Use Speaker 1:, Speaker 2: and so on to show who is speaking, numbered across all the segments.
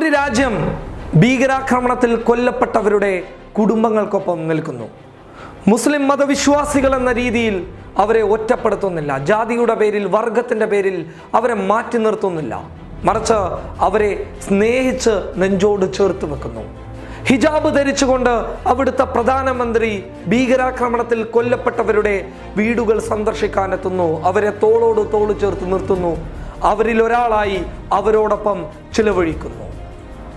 Speaker 1: ഒരു രാജ്യം ഭീകരാക്രമണത്തിൽ കൊല്ലപ്പെട്ടവരുടെ കുടുംബങ്ങൾക്കൊപ്പം നിൽക്കുന്നു. മുസ്ലിം മതവിശ്വാസികൾ എന്ന രീതിയിൽ അവരെ ഒറ്റപ്പെടുത്തുന്നില്ല. ജാതിയുടെ പേരിൽ വർഗത്തിന്റെ പേരിൽ അവരെ മാറ്റി നിർത്തുന്നില്ല. മറിച്ച് അവരെ സ്നേഹിച്ച് നെഞ്ചോട് ചേർത്ത് വെക്കുന്നു. ഹിജാബ് ധരിച്ചുകൊണ്ട് അവിടുത്തെ പ്രധാനമന്ത്രി ഭീകരാക്രമണത്തിൽ കൊല്ലപ്പെട്ടവരുടെ വീടുകൾ സന്ദർശിക്കാൻ എത്തുന്നു അവരെ തോളോട് തോൾ ചേർത്ത് നിർത്തുന്നു. അവരിൽ ഒരാളായി അവരോടൊപ്പം ചിലവഴിക്കുന്നു.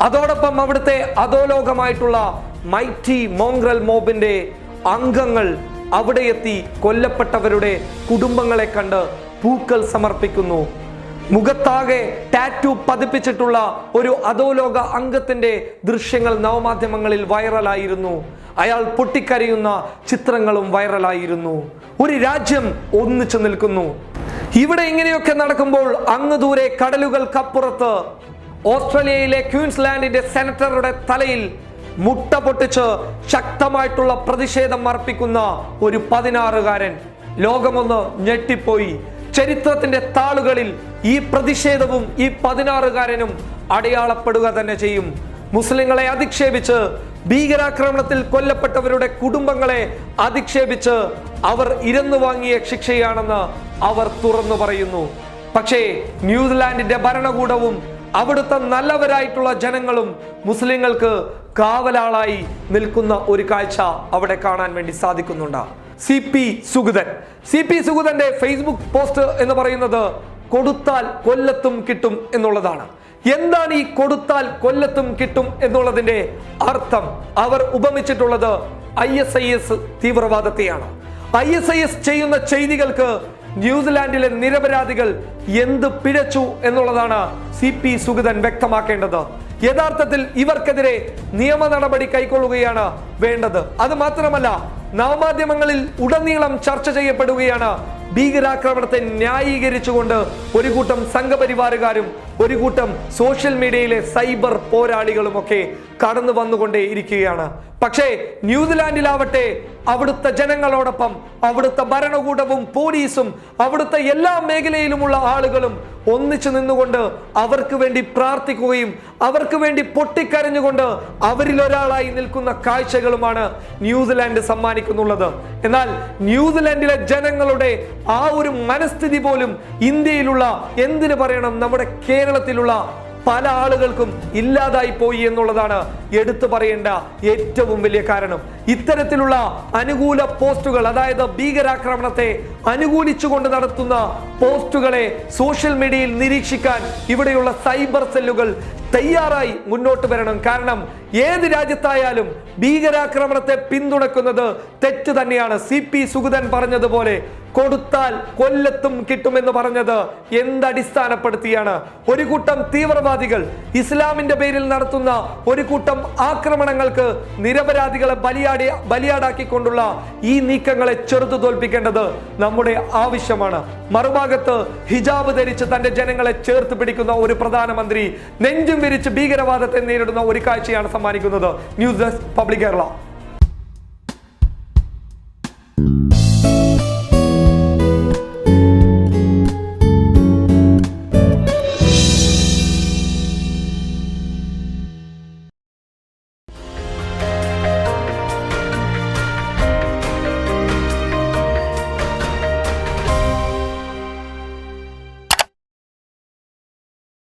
Speaker 1: അതോടൊപ്പം അവിടുത്തെ അധോലോകമായിട്ടുള്ള മൈറ്റി മോങ്ക്രൽ മോബിന്റെ അംഗങ്ങൾ അവിടെ എത്തി കൊല്ലപ്പെട്ടവരുടെ കുടുംബങ്ങളെ കണ്ട് പൂക്കൾ സമർപ്പിക്കുന്നു. മുഖത്താകെ ടാറ്റു പതിപ്പിച്ചിട്ടുള്ള ഒരു അധോലോക അംഗത്തിന്റെ ദൃശ്യങ്ങൾ നവമാധ്യമങ്ങളിൽ വൈറലായിരുന്നു. അയാൾ പൊട്ടിക്കരയുന്ന ചിത്രങ്ങളും വൈറലായിരുന്നു. ഒരു രാജ്യം ഒന്നിച്ചു നിൽക്കുന്നു. ഇവിടെ ഇങ്ങനെയൊക്കെ നടക്കുമ്പോൾ അങ്ങ് ദൂരെ കടലുകൾക്കപ്പുറത്ത് ഓസ്ട്രേലിയയിലെ ക്യൂൻസ്ലാൻഡിന്റെ സെനറ്ററുടെ തലയിൽ മുട്ട പൊട്ടിച്ച് ശക്തമായിട്ടുള്ള പ്രതിഷേധം അർപ്പിക്കുന്ന ഒരു പതിനാറുകാരൻ. ലോകമൊന്ന് ഞെട്ടിപ്പോയി. ചരിത്രത്തിന്റെ താളുകളിൽ ഈ പ്രതിഷേധവും ഈ പതിനാറുകാരനും അടയാളപ്പെടുക തന്നെ ചെയ്യും. മുസ്ലിങ്ങളെ അധിക്ഷേപിച്ച് ഭീകരാക്രമണത്തിൽ കൊല്ലപ്പെട്ടവരുടെ കുടുംബങ്ങളെ അധിക്ഷേപിച്ച് അവർ ഇരന്നു വാങ്ങിയ ശിക്ഷയാണെന്ന് അവർ തുറന്നു പറയുന്നു. പക്ഷേ ന്യൂസിലാൻഡിന്റെ ഭരണകൂടവും അവിടുത്തെ നല്ലവരായിട്ടുള്ള ജനങ്ങളും മുസ്ലിങ്ങൾക്ക് കാവലാളായി നിൽക്കുന്ന ഒരു കാഴ്ച അവിടെ കാണാൻ വേണ്ടി സാധിക്കുന്നുണ്ട്. C P Sugathan. C P സുഗതന്റെ Facebook post എന്ന് പറയുന്നത് കൊടുത്താൽ കൊല്ലത്തും കിട്ടും എന്നുള്ളതാണ്. എന്താണ് ഈ കൊടുത്താൽ കൊല്ലത്തും കിട്ടും എന്നുള്ളതിന്റെ അർത്ഥം അവർ ഉപമിച്ചിട്ടുള്ളത് ഐ എസ് ഐ എസ് തീവ്രവാദത്തെയാണ്. ഐ എസ് ഐ എസ് ചെയ്യുന്ന ചെയ്തികൾക്ക് ന്യൂസിലാൻഡിലെ നിരപരാധികൾ എന്ത് പിഴച്ചു എന്നുള്ളതാണ് സി പി സുഗതൻ വ്യക്തമാക്കേണ്ടത്. യഥാർത്ഥത്തിൽ ഇവർക്കെതിരെ നിയമ നടപടി കൈക്കൊള്ളുകയാണ് വേണ്ടത്. അത് മാത്രമല്ല നവമാധ്യമങ്ങളിൽ ഉടനീളം ചർച്ച ചെയ്യപ്പെടുകയാണ്. ഭീകരാക്രമണത്തെ ന്യായീകരിച്ചുകൊണ്ട് ഒരു കൂട്ടം സംഘപരിവാറുകാരും ഒരു കൂട്ടം സോഷ്യൽ മീഡിയയിലെ സൈബർ പോരാളികളുമൊക്കെ കടന്നു വന്നുകൊണ്ടേ ഇരിക്കുകയാണ്. പക്ഷേ ന്യൂസിലാൻഡിലാവട്ടെ അവിടുത്തെ ജനങ്ങളോടൊപ്പം അവിടുത്തെ ഭരണകൂടവും പോലീസും അവിടുത്തെ എല്ലാ മേഖലയിലുമുള്ള ആളുകളും ഒന്നിച്ചു നിന്നുകൊണ്ട് അവർക്ക് വേണ്ടി പ്രാർത്ഥിക്കുകയും അവർക്ക് വേണ്ടി പൊട്ടിക്കരഞ്ഞുകൊണ്ട് അവരിലൊരാളായി നിൽക്കുന്ന കാഴ്ചകളുമാണ് ന്യൂസിലാൻഡ് സമ്മാനിക്കുന്നുള്ളത് എന്നാൽ ന്യൂസിലാൻഡിലെ ജനങ്ങളുടെ ആ ഒരു മനസ്ഥിതി പോലും ഇന്ത്യയിലുള്ള എന്തിനു പറയണം? നമ്മുടെ കേരളത്തിലുള്ള പല ആളുകൾക്കും ഇല്ലാതായി പോയി എന്നുള്ളതാണ് എടുത്തു പറയേണ്ട ഏറ്റവും വലിയ കാരണം. ഇത്തരത്തിലുള്ള അനുകൂല പോസ്റ്റുകൾ അതായത് ഭീകരാക്രമണത്തെ അനുകൂലിച്ചുകൊണ്ട് നടത്തുന്ന പോസ്റ്റുകളെ സോഷ്യൽ മീഡിയയിൽ നിരീക്ഷിക്കാൻ ഇവിടെയുള്ള സൈബർ സെല്ലുകൾ തയ്യാറായി മുന്നോട്ട് വരണം. കാരണം ഏത് രാജ്യത്തായാലും ഭീകരാക്രമണത്തെ പിന്തുണക്കുന്നത് തെറ്റ് തന്നെയാണ്. സി പി സുഗതൻ പറഞ്ഞതുപോലെ കൊടുത്താൽ കൊല്ലത്തും കിട്ടുമെന്ന് പറഞ്ഞത് എന്തടിസ്ഥാനപ്പെടുത്തിയാണ്? ഒരു കൂട്ടം തീവ്രവാദികൾ ഇസ്ലാമിന്റെ പേരിൽ നടത്തുന്ന ഒരു കൂട്ടം ആക്രമണങ്ങൾക്ക് നിരപരാധികളെ ബലിയാടി ബലിയാടാക്കിക്കൊണ്ടുള്ള ഈ നീക്കങ്ങളെ ചെറുത്തു തോൽപ്പിക്കേണ്ടത് നമ്മുടെ ആവശ്യമാണ്. മറുഭാഗത്ത് ഹിജാബ് ധരിച്ച് തന്റെ ജനങ്ങളെ ചേർത്ത് പിടിക്കുന്ന ഒരു പ്രധാനമന്ത്രി നെഞ്ചും വിരിച്ച് ഭീകരവാദത്തെ നേരിടുന്ന ഒരു കാഴ്ചയാണ് സമ്മാനിക്കുന്നത്. News desk public Kerala.